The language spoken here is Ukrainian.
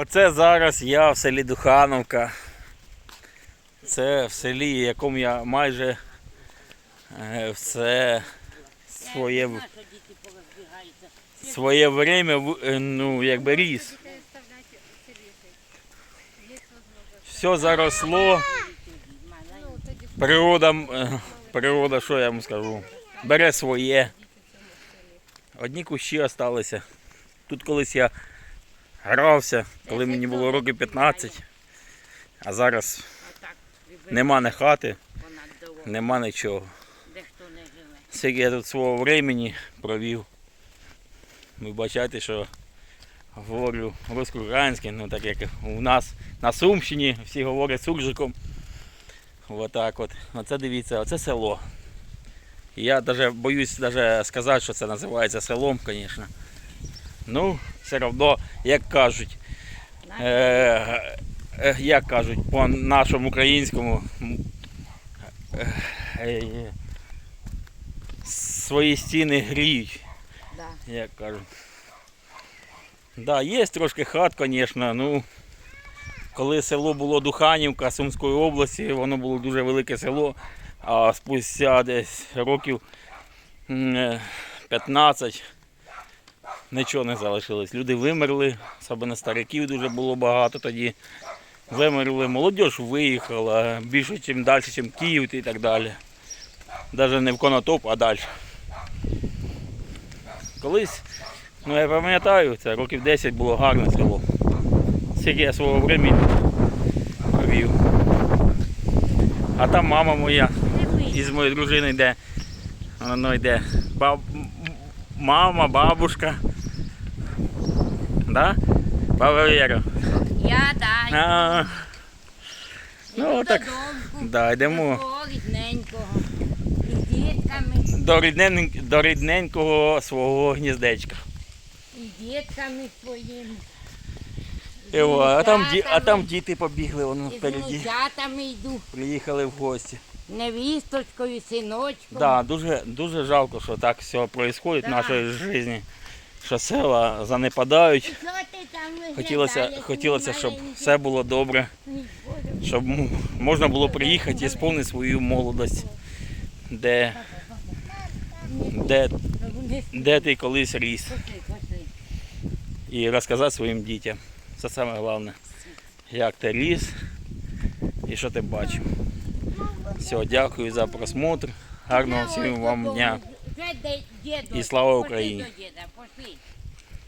Оце зараз я в селі Духановка. Це в селі, в якому я майже е, все своє, своє время е, ну, якби ріс. Все заросло. Природа, е, природа, що я вам скажу, бере своє. Одні кущі залишилися. Тут колись я грався, коли мені було років 15, а зараз нема ні хати, нема нічого. не. Скільки я тут свого времени провів. Ви бачите, що говорю русько-українське, ну так як у нас на Сумщині всі говорять суржиком. Отак от. Оце дивіться, оце село. Я навіть боюсь даже сказати, що це називається селом, звісно. Ну, все одно, як кажуть, е, е, як кажуть по нашому українському, е, е, свої стіни гріють, Да. як кажуть. Да, є трошки хат, звісно. Ну, коли село було Духанівка Сумської області, воно було дуже велике село, а спустя десь років е, 15 нічого не залишилось. Люди вимерли, особливо стариків дуже було багато тоді. Вимерли, молодь виїхала, більше, ніж далі, ніж Київ і так далі. Навіть не в Конотоп, а далі. Колись, ну я пам'ятаю, це років 10 було гарне село. Скільки я свого времени провів. А там мама моя із моєю дружиною йде. Воно йде. Мама, бабушка. Да? Баба Вера. Я да. А, ну, так. Да, йдемо До рідненького. З дітками, до, ріднен... до рідненького свого гніздечка. і дітками своїми. Йо, а, там, ді... а там діти побігли, воно з впереді. внучатами йду. Приїхали в гості. Невісточкою, синочком. Да, дуже, дуже жалко, що так все відбувається в Да. нашій житті. Що села занепадають. Що ти там виглядаєш, Хотілося, хотілося, щоб все було добре, щоб м- можна було приїхати і сповнити свою молодость, де, де, де ти колись ріс. І розказати своїм дітям. Це саме головне. Як ти ліс і що ти бачив. Все, дякую за просмотр. Гарного всім вам дня. І слава Україні.